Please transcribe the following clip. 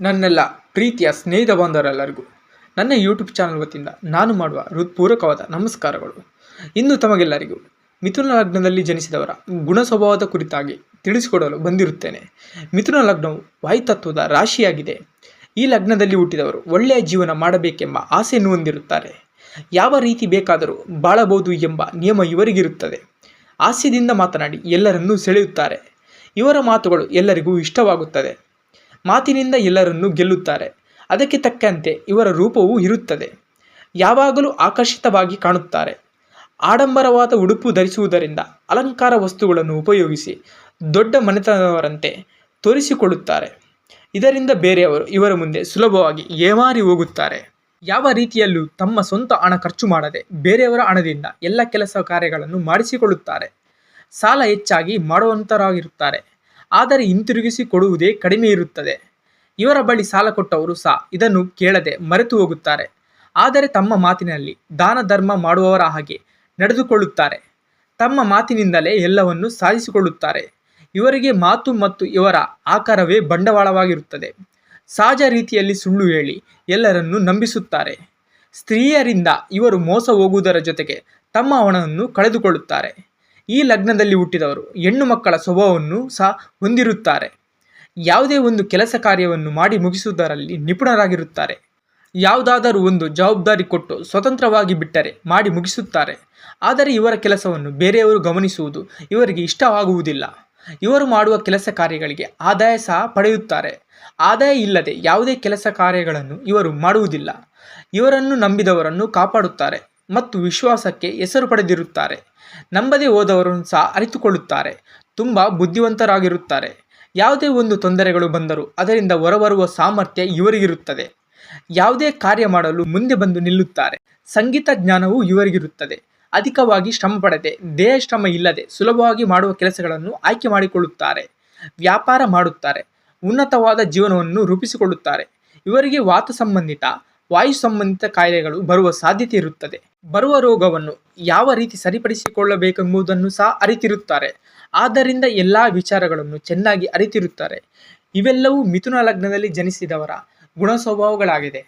ನನ್ನೆಲ್ಲ ಪ್ರೀತಿಯ ಸ್ನೇಹಿತ ಬಾಂಧವರೆಲ್ಲರಿಗೂ ನನ್ನ ಯೂಟ್ಯೂಬ್ ಚಾನಲ್ ವತಿಯಿಂದ ನಾನು ಮಾಡುವ ಹೃತ್ಪೂರ್ವಕವಾದ ನಮಸ್ಕಾರಗಳು. ಇಂದು ತಮಗೆಲ್ಲರಿಗೂ ಮಿಥುನ ಲಗ್ನದಲ್ಲಿ ಜನಿಸಿದವರ ಗುಣ ಸ್ವಭಾವದ ಕುರಿತಾಗಿ ತಿಳಿಸಿಕೊಡಲು ಬಂದಿರುತ್ತೇನೆ. ಮಿಥುನ ಲಗ್ನವು ವಾಯುತತ್ವದ ರಾಶಿಯಾಗಿದೆ. ಈ ಲಗ್ನದಲ್ಲಿ ಹುಟ್ಟಿದವರು ಒಳ್ಳೆಯ ಜೀವನ ಮಾಡಬೇಕೆಂಬ ಆಸೆಯನ್ನು ಹೊಂದಿರುತ್ತಾರೆ. ಯಾವ ರೀತಿ ಬೇಕಾದರೂ ಬಾಳಬಹುದು ಎಂಬ ನಿಯಮ ಇವರಿಗಿರುತ್ತದೆ. ಆಸೆಯಿಂದ ಮಾತನಾಡಿ ಎಲ್ಲರನ್ನೂ ಸೆಳೆಯುತ್ತಾರೆ. ಇವರ ಮಾತುಗಳು ಎಲ್ಲರಿಗೂ ಇಷ್ಟವಾಗುತ್ತದೆ. ಮಾತಿನಿಂದ ಎಲ್ಲರನ್ನು ಗೆಲ್ಲುತ್ತಾರೆ. ಅದಕ್ಕೆ ತಕ್ಕಂತೆ ಇವರ ರೂಪವೂ ಇರುತ್ತದೆ. ಯಾವಾಗಲೂ ಆಕರ್ಷಿತವಾಗಿ ಕಾಣುತ್ತಾರೆ. ಆಡಂಬರವಾದ ಉಡುಪು ಧರಿಸುವುದರಿಂದ ಅಲಂಕಾರ ವಸ್ತುಗಳನ್ನು ಉಪಯೋಗಿಸಿ ದೊಡ್ಡ ಮನೆತನವರಂತೆ ತೋರಿಸಿಕೊಳ್ಳುತ್ತಾರೆ ಇದರಿಂದ ಬೇರೆಯವರು ಇವರ ಮುಂದೆ ಸುಲಭವಾಗಿ ಏಮಾರಿ ಹೋಗುತ್ತಾರೆ. ಯಾವ ರೀತಿಯಲ್ಲೂ ತಮ್ಮ ಸ್ವಂತ ಹಣ ಖರ್ಚು ಮಾಡದೆ ಬೇರೆಯವರ ಹಣದಿಂದ ಎಲ್ಲ ಕೆಲಸ ಕಾರ್ಯಗಳನ್ನು ಮಾಡಿಸಿಕೊಳ್ಳುತ್ತಾರೆ. ಸಾಲ ಹೆಚ್ಚಾಗಿ ಮಾಡುವಂತರಾಗಿರುತ್ತಾರೆ. ಆದರೆ ಹಿಂತಿರುಗಿಸಿ ಕೊಡುವುದೇ ಕಡಿಮೆ ಇರುತ್ತದೆ. ಇವರ ಬಳಿ ಸಾಲ ಕೊಟ್ಟವರು ಸಹ ಇದನ್ನು ಕೇಳದೆ ಮರೆತು ಹೋಗುತ್ತಾರೆ. ಆದರೆ ತಮ್ಮ ಮಾತಿನಲ್ಲಿ ದಾನ ಧರ್ಮ ಮಾಡುವವರ ಹಾಗೆ ನಡೆದುಕೊಳ್ಳುತ್ತಾರೆ. ತಮ್ಮ ಮಾತಿನಿಂದಲೇ ಎಲ್ಲವನ್ನು ಸಾಧಿಸಿಕೊಳ್ಳುತ್ತಾರೆ. ಇವರಿಗೆ ಮಾತು ಮತ್ತು ಇವರ ಆಕಾರವೇ ಬಂಡವಾಳವಾಗಿರುತ್ತದೆ. ಸಹಜ ರೀತಿಯಲ್ಲಿ ಸುಳ್ಳು ಹೇಳಿ ಎಲ್ಲರನ್ನು ನಂಬಿಸುತ್ತಾರೆ. ಸ್ತ್ರೀಯರಿಂದ ಇವರು ಮೋಸ ಹೋಗುವುದರ ಜೊತೆಗೆ ತಮ್ಮ ಹಣವನ್ನು ಕಳೆದುಕೊಳ್ಳುತ್ತಾರೆ. ಈ ಲಗ್ನದಲ್ಲಿ ಹುಟ್ಟಿದವರು ಹೆಣ್ಣು ಮಕ್ಕಳ ಸ್ವಭಾವವನ್ನು ಸಹ ಹೊಂದಿರುತ್ತಾರೆ. ಯಾವುದೇ ಒಂದು ಕೆಲಸ ಕಾರ್ಯವನ್ನು ಮಾಡಿ ಮುಗಿಸುವುದರಲ್ಲಿ ನಿಪುಣರಾಗಿರುತ್ತಾರೆ. ಯಾವುದಾದರೂ ಒಂದು ಜವಾಬ್ದಾರಿ ಕೊಟ್ಟು ಸ್ವತಂತ್ರವಾಗಿ ಬಿಟ್ಟರೆ ಮಾಡಿ ಮುಗಿಸುತ್ತಾರೆ. ಆದರೆ ಇವರ ಕೆಲಸವನ್ನು ಬೇರೆಯವರು ಗಮನಿಸುವುದು ಇವರಿಗೆ ಇಷ್ಟವಾಗುವುದಿಲ್ಲ. ಇವರು ಮಾಡುವ ಕೆಲಸ ಕಾರ್ಯಗಳಿಗೆ ಆದಾಯ ಸಹ ಪಡೆಯುತ್ತಾರೆ. ಆದಾಯ ಇಲ್ಲದೆ ಯಾವುದೇ ಕೆಲಸ ಕಾರ್ಯಗಳನ್ನು ಇವರು ಮಾಡುವುದಿಲ್ಲ. ಇವರನ್ನು ನಂಬಿದವರನ್ನು ಕಾಪಾಡುತ್ತಾರೆ. ಮತ್ತು ವಿಶ್ವಾಸಕ್ಕೆ ಹೆಸರು ಪಡೆದಿರುತ್ತಾರೆ. ನಂಬದೇ ಹೋದವರನ್ನು ಸಹ ಅರಿತುಕೊಳ್ಳುತ್ತಾರೆ. ತುಂಬ ಬುದ್ಧಿವಂತರಾಗಿರುತ್ತಾರೆ. ಯಾವುದೇ ಒಂದು ತೊಂದರೆಗಳು ಬಂದರೂ ಅದರಿಂದ ಹೊರಬರುವ ಸಾಮರ್ಥ್ಯ ಇವರಿಗಿರುತ್ತದೆ. ಯಾವುದೇ ಕಾರ್ಯ ಮಾಡಲು ಮುಂದೆ ಬಂದು ನಿಲ್ಲುತ್ತಾರೆ. ಸಂಗೀತ ಜ್ಞಾನವು ಇವರಿಗಿರುತ್ತದೆ. ಅಧಿಕವಾಗಿ ಶ್ರಮ ಪಡದೆ, ದೇಹ ಶ್ರಮ ಇಲ್ಲದೆ ಸುಲಭವಾಗಿ ಮಾಡುವ ಕೆಲಸಗಳನ್ನು ಆಯ್ಕೆ ಮಾಡಿಕೊಳ್ಳುತ್ತಾರೆ. ವ್ಯಾಪಾರ ಮಾಡುತ್ತಾರೆ. ಉನ್ನತವಾದ ಜೀವನವನ್ನು ರೂಪಿಸಿಕೊಳ್ಳುತ್ತಾರೆ. ಇವರಿಗೆ ವಾತ ಸಂಬಂಧಿತ, ವಾಯು ಸಂಬಂಧಿತ ಕಾಯಿಲೆಗಳು ಬರುವ ಸಾಧ್ಯತೆ ಇರುತ್ತದೆ. ಬರುವ ರೋಗವನ್ನು ಯಾವ ರೀತಿ ಸರಿಪಡಿಸಿಕೊಳ್ಳಬೇಕೆಂಬುದನ್ನು ಸಹ ಅರಿತಿರುತ್ತಾರೆ. ಆದ್ದರಿಂದ ಎಲ್ಲ ವಿಚಾರಗಳನ್ನು ಚೆನ್ನಾಗಿ ಅರಿತಿರುತ್ತಾರೆ. ಇವೆಲ್ಲವೂ ಮಿಥುನ ಲಗ್ನದಲ್ಲಿ ಜನಿಸಿದವರ ಗುಣ ಸ್ವಭಾವಗಳಾಗಿದೆ